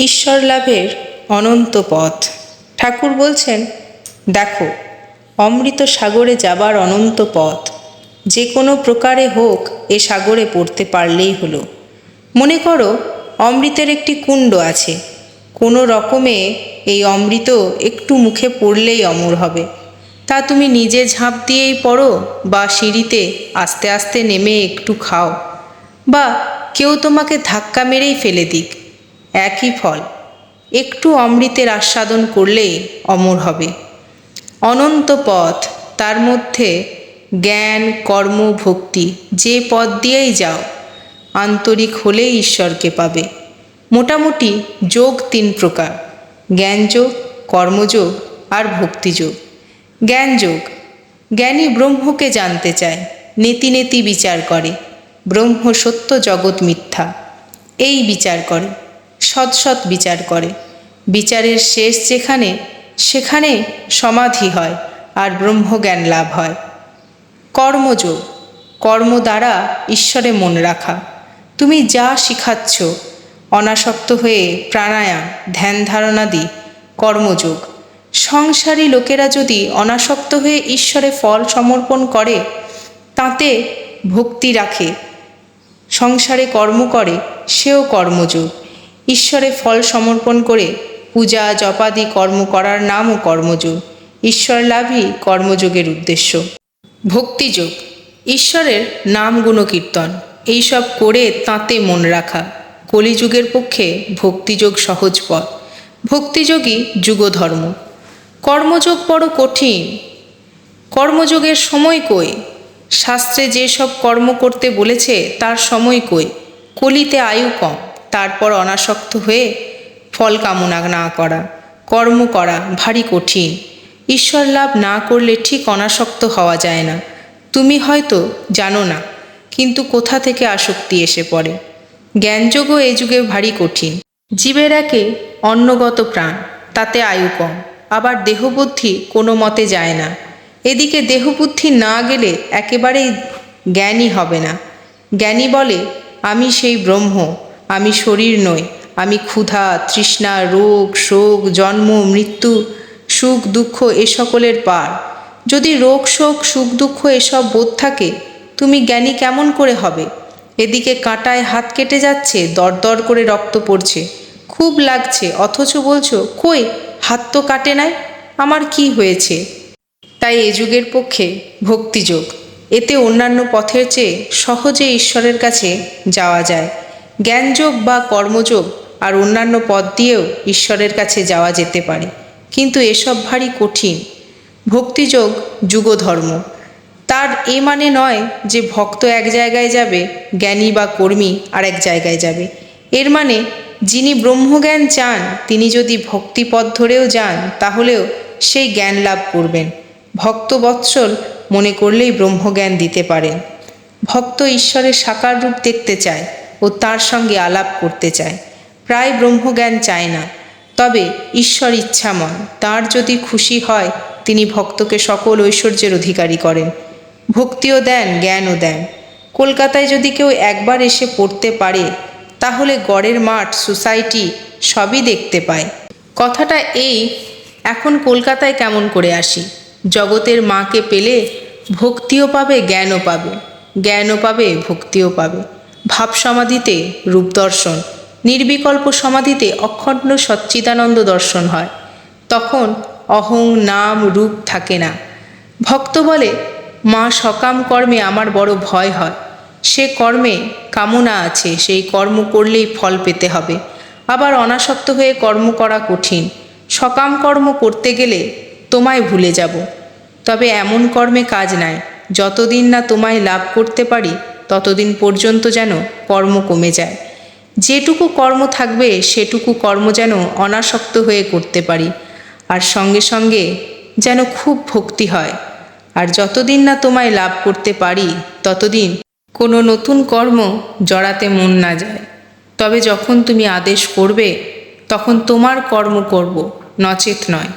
ঈশ্বর লাভের অনন্ত পথ। ঠাকুর বলছেন, দেখো, অমৃত সাগরে যাবার অনন্ত পথ। যে কোনো প্রকারে হোক এ সাগরে পড়তে পারলেই হলো। মনে করো, অমৃতের একটি কুণ্ড আছে। কোনো রকমে এই অমৃত একটু মুখে পড়লেই অমর হবে। তা তুমি নিজে ঝাঁপ দিয়েই পড়ো বা সিঁড়িতে আস্তে আস্তে নেমে একটু খাও। বা কেউ তোমাকে ধাক্কা মেরেই ফেলে দিক। একই ফল। একটু অমৃতের আস্বাদন করলেই অমর হবে। অনন্ত পথ, তার মধ্যে জ্ঞান, কর্ম, ভক্তি, যে পথ দিয়েই যাও, আন্তরিক হলেই ঈশ্বরকে পাবে। মোটামুটি যোগ তিন প্রকার, জ্ঞানযোগ, কর্মযোগ আর ভক্তিযোগ। জ্ঞানযোগ, জ্ঞানী ব্রহ্মকে জানতে চায়, নেতি নেতি বিচার করে। ব্রহ্ম সত্য জগৎ মিথ্যা, এই বিচার করে। সৎ সৎ বিচার করে। বিচারের শেষ যেখানে, সেখানে সমাধি হয় আর ব্রহ্মজ্ঞান লাভ হয়। কর্মযোগ, কর্ম দ্বারা ঈশ্বরে মন রাখা। তুমি যা শিখাচ্ছ, অনাসক্ত হয়ে প্রাণায়াম, ধ্যান ধারণাদি, কর্মযোগ। সংসারী লোকেরা যদি অনাসক্ত হয়ে ঈশ্বরে ফল সমর্পণ করে, তাতে ভক্তি রাখে। সংসারে কর্ম করে, সেও কর্মযোগ। ঈশ্বরে ফল সমর্পণ করে পূজা, জপাদি, কর্ম করার নামও কর্মযোগ। ঈশ্বর লাভই কর্মযোগের উদ্দেশ্য। ভক্তিযোগ। ঈশ্বরের নাম গুণকীর্তন এইসব করে তাঁতে মন রাখা। কলিযুগের পক্ষে ভক্তিযোগ সহজ পথ। ভক্তিযোগই যুগধর্ম কর্মযোগ বড় কঠিন। কর্মযোগের সময় কই? শাস্ত্রে যেসব কর্ম করতে বলেছে, তার সময় কই? কলিতে আয়ু কম। তারপর অনাসক্ত হয়ে ফল কামনা না করা, কর্ম করা ভারী কঠিন। ঈশ্বর লাভ না করলে ঠিক অনাসক্ত হওয়া যায় না। তুমি হয়তো জানো না, কিন্তু কোথা থেকে আসক্তি এসে পড়ে? জ্ঞানযোগও এ যুগে ভারী কঠিন। জীবের একে অন্নগত প্রাণ, তাতে আয়ু কম, আবার দেহবুদ্ধি কোনো মতে যায় না। এদিকে দেহবুদ্ধি না গেলে একেবারেই জ্ঞানী হবে না। জ্ঞানী বলে, আমি সেই ব্রহ্ম আমি শরীর নই, আমি ক্ষুধা, তৃষ্ণা, রোগ, শোক, জন্ম, মৃত্যু, সুখ, দুঃখ এ সকলের পার। যদি রোগ, শোক, সুখ, দুঃখ এসব বোধ থাকে, তুমি জ্ঞানী কেমন করে হবে? এদিকে কাঁটায় হাত কেটে যাচ্ছে, দরদর করে রক্ত পড়ছে। খুব লাগছে, অথচ বলছো, কই, হাত তো কাটে নাই, আমার কি হয়েছে? তাই এ যুগের পক্ষে ভক্তিযোগ। এতে অন্যান্য পথের চেয়ে সহজে ঈশ্বরের কাছে যাওয়া যায়। জ্ঞানযোগ বা কর্মযোগ আর অন্যান্য পথ দিয়েও ঈশ্বরের কাছে যাওয়া যেতে পারে। কিন্তু এসব ভারী কঠিন। ভক্তিযোগ যুগধর্ম। তার এ মানে নয় যে ভক্ত এক জায়গায় যাবে, জ্ঞানী বা কর্মী আর এক জায়গায় যাবে। এর মানে যিনি ব্রহ্মজ্ঞান চান, তিনি যদি ভক্তিপথ ধরেও যান, তাহলেও সেই জ্ঞান লাভ করবেন। ভক্ত বৎসল মনে করলেই ব্রহ্মজ্ঞান দিতে পারেন। ভক্ত ঈশ্বরের সাকার রূপ দেখতে চায়। ও তার সঙ্গে আলাপ করতে চায়। প্রায় ব্রহ্মজ্ঞান চায় না। তবে ঈশ্বর ইচ্ছাময়। তার যদি খুশি হয়, তিনি ভক্তকে সকল ঐশ্বর্যের অধিকারী করেন। ভক্তিও দেন, জ্ঞানও দেন। কলকাতায় যদি কেউ একবার এসে পড়তে পারে, তাহলে গড়ের মাঠ, সোসাইটি সবই দেখতে পায়। কথাটা এই, এখন কলকাতায় কেমন করে আসি? জগতের মাকে পেলে ভক্তিও পাবে, জ্ঞানও পাবে। জ্ঞানও পাবে, ভক্তিও পাবে। ভাব সমাধিতে রূপ দর্শন, নির্বিকল্প সমাধিতে অখণ্ড সচ্চিদানন্দ দর্শন হয়। তখন অহং নাম রূপ থাকে না। ভক্ত বলে, মা সকাম কর্মে আমার বড় ভয় হয়। সে কর্মে কামনা আছে, সেই কর্ম করলেই ফল পেতে হবে। আবার অনাসক্ত হয়ে কর্ম করা কঠিন। সকাম কর্ম করতে গেলে তোমায় ভুলে যাব। তবে এমন কর্মে কাজ নাই। যতদিন না তোমায় লাভ করতে পারি ততদিন পর্যন্ত যেন কর্ম কমে যায়। যেটুকু কর্ম থাকবে, সেটুকু কর্ম যেন অনাসক্ত হয়ে করতে পারি। আর সঙ্গে সঙ্গে যেন খুব ভক্তি হয়। আর যতদিন না তোমায় লাভ করতে পারি, ততদিন কোনো নতুন কর্ম জড়াতে মন না যায়। তবে যখন তুমি আদেশ করবে, তখন তোমার কর্ম করব, নচেত নয়।